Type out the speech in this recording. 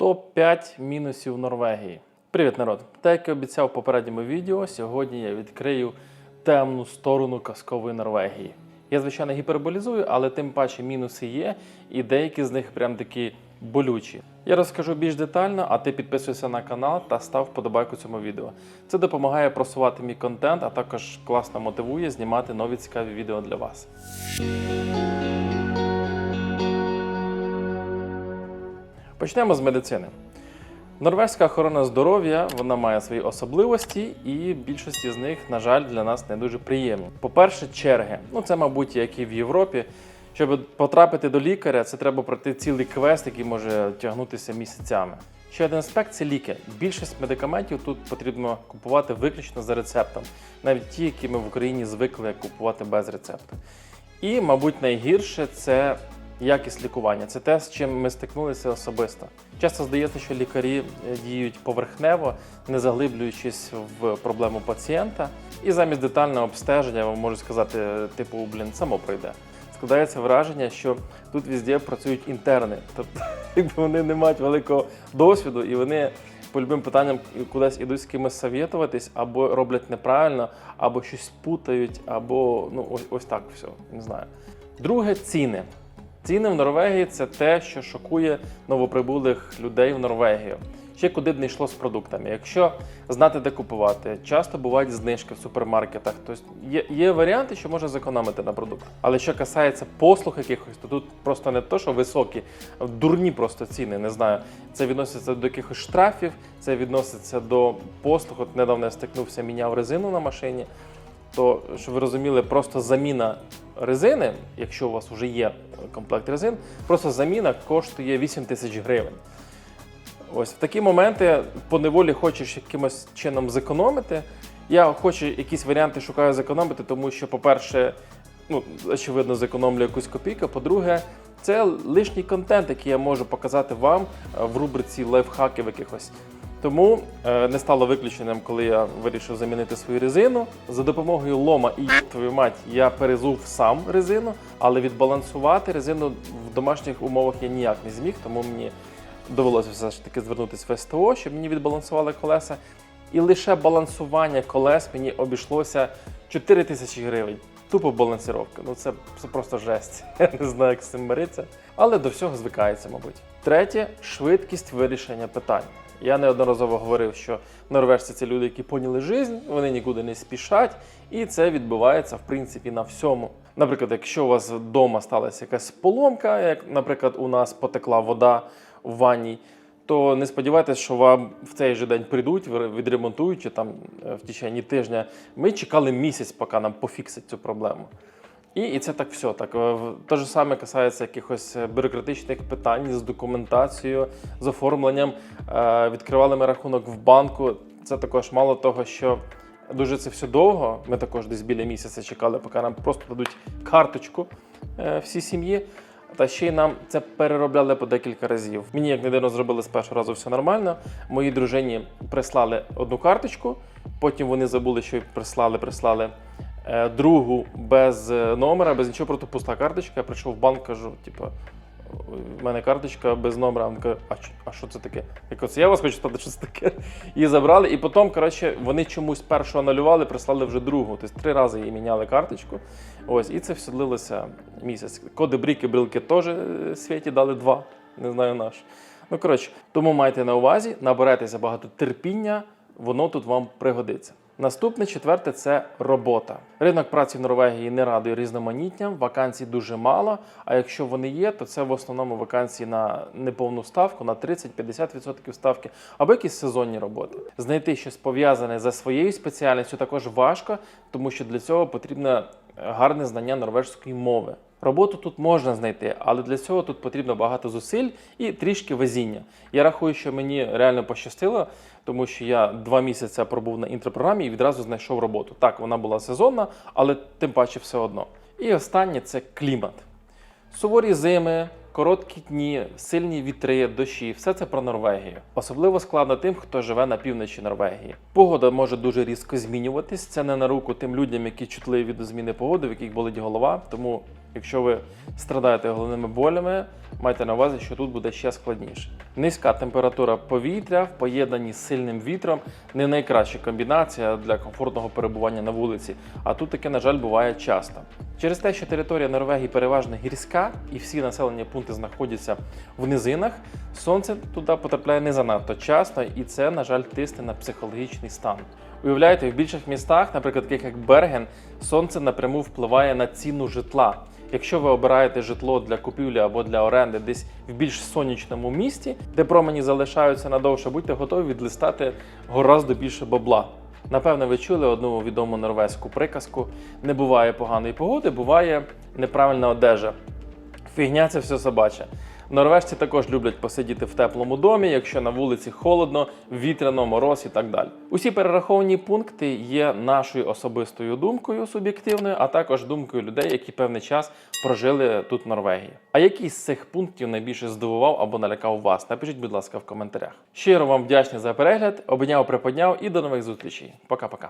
Топ-5 мінусів Норвегії. Привіт, народ! Так як і обіцяв в попередньому відео, сьогодні я відкрию темну сторону казкової Норвегії. Я, звичайно, гіперболізую, але тим паче мінуси є, і деякі з них прям такі болючі. Я розкажу більш детально, а ти підписуйся на канал та став вподобайку цьому відео. Це допомагає просувати мій контент, а також класно мотивує знімати нові цікаві відео для вас. Почнемо з медицини. Норвезька охорона здоров'я вона має свої особливості, і більшості з них, на жаль, для нас не дуже приємні. По-перше, черги. Ну це, мабуть, як і в Європі. Щоб потрапити до лікаря, це треба пройти цілий квест, який може тягнутися місяцями. Ще один аспект це ліки. Більшість медикаментів тут потрібно купувати виключно за рецептом, навіть ті, які ми в Україні звикли купувати без рецепту. І, мабуть, найгірше це якість лікування. Це те, з чим ми стикнулися особисто. Часто здається, що лікарі е, діють поверхнево, не заглиблюючись в проблему пацієнта, і замість детального обстеження я вам можу сказати, типу, блін, само пройде. Складається враження, що тут везде працюють інтерни, тобто якби вони не мають великого досвіду і вони по любим питанням кудись ідуть з кимось совєтуватись, або роблять неправильно, або щось путають, або ну ось, ось так все. Не знаю. Друге ціни. Ціни в Норвегії це те, що шокує новоприбулих людей в Норвегію. Ще куди б не йшло з продуктами. Якщо знати, де купувати, часто бувають знижки в супермаркетах. Тобто є, є варіанти, що можна зекономити на продуктах. Але що касається послуг якихось, то тут просто не то, що високі, а дурні просто ціни. Не знаю. Це відноситься до якихось штрафів, це відноситься до послуг. От недавно я стикнувся, міняв резину на машині. То, щоб ви розуміли, просто заміна резини, якщо у вас вже є комплект резин, просто заміна коштує 8 тисяч гривень. Ось в такі моменти по неволі хочеш якимось чином зекономити. Я хочу якісь варіанти шукаю зекономити, тому що, по-перше, ну, очевидно, зекономлю якусь копійку. По-друге, це лишній контент, який я можу показати вам е, в рубриці лайфхаків якихось. Тому е, не стало виключенням, коли я вирішив замінити свою резину. За допомогою лома і твою мать я перезув сам резину, але відбалансувати резину в домашніх умовах я ніяк не зміг, тому мені довелося все ж таки звернутися в СТО, щоб мені відбалансували колеса. І лише балансування колес мені обійшлося 4 тисячі гривень. Тупо балансировка. Ну це, це просто жесть. Я не знаю, як з цим миритися. Але до всього звикається, мабуть. Третє швидкість вирішення питань. Я неодноразово говорив, що норвежці це люди, які поняли життя, вони нікуди не спішать, і це відбувається в принципі на всьому. Наприклад, якщо у вас вдома сталася якась поломка, як, наприклад, у нас потекла вода в ванній, то не сподівайтесь, що вам в цей же день прийдуть, відремонтують чи там е, в течение тижня. Ми чекали місяць, поки нам пофіксить цю проблему. І, і це так все. Так те ж саме касається якихось е, бюрократичних питань з документацією, з оформленням. Е, Відкривали ми рахунок в банку. Це також мало того, що дуже це все довго. Ми також десь біля місяця чекали, поки нам просто дадуть карточку е, всій сім'ї. Та ще й нам це переробляли по декілька разів. Мені як не дивно зробили з першого разу все нормально. Моїй дружині прислали одну карточку, потім вони забули, що прислали, прислали другу без е, номера, без нічого, просто пуста карточка. Я прийшов в банк, кажу, типу, в мене карточка без номера. Він каже, а, що- а що це таке? Я кажу, «Це я вас хочу спитати, що це таке. І забрали. І потім, коротше, вони чомусь першу анулювали, прислали вже другу. Тобто три рази їй міняли карточку. Ось, і це все длилося місяць. Коди бріки, брилки теж е, світі дали два. Не знаю наш. Ну, коротше, тому майте на увазі, наберетеся багато терпіння, воно тут вам пригодиться. Наступне четверте це робота. Ринок праці в Норвегії не радує різноманіттям, вакансій дуже мало. А якщо вони є, то це в основному вакансії на неповну ставку, на 30-50% ставки, або якісь сезонні роботи. Знайти щось пов'язане за своєю спеціальністю також важко, тому що для цього потрібне е, гарне знання норвежської мови. Роботу тут можна знайти, але для цього тут потрібно багато зусиль і трішки везіння. Я рахую, що мені реально пощастило, тому що я два місяці пробув на інтропрограмі і відразу знайшов роботу. Так, вона була сезонна, але тим паче все одно. І останнє це клімат. Суворі зими, короткі дні, сильні вітри, дощі все це про Норвегію. Особливо складно тим, хто живе на півночі Норвегії. Погода може дуже різко змінюватись. Це не на руку тим людям, які чутливі до зміни погоди, в яких болить голова. Тому Якщо ви страдаєте головними болями, майте на увазі, що тут буде ще складніше. Низька температура повітря в поєднанні з сильним вітром не найкраща комбінація для комфортного перебування на вулиці. А тут таке, на жаль, буває часто. Через те, що територія Норвегії переважно гірська і всі населені пункти знаходяться в низинах, сонце туди потрапляє не занадто часто, і це, на жаль, тисне на психологічний стан. Уявляєте, в більших містах, наприклад, таких як Берген, сонце напряму впливає на ціну житла. Якщо ви обираєте житло для купівлі або для оренди десь в більш сонячному місті, де промені залишаються надовше, будьте готові відлистати гораздо більше бабла. Напевно, ви чули одну відому норвезьку приказку: не буває поганої погоди, буває неправильна одежа. Фігня це все собаче. Норвежці також люблять посидіти в теплому домі, якщо на вулиці холодно, вітряно, мороз і так далі. Усі перераховані пункти є нашою особистою думкою суб'єктивною, а також думкою людей, які певний час прожили тут в Норвегії. А який з цих пунктів найбільше здивував або налякав вас? Напишіть, будь ласка, в коментарях. Щиро вам вдячний за перегляд, обняв, приподняв і до нових зустрічей. Пока-пока.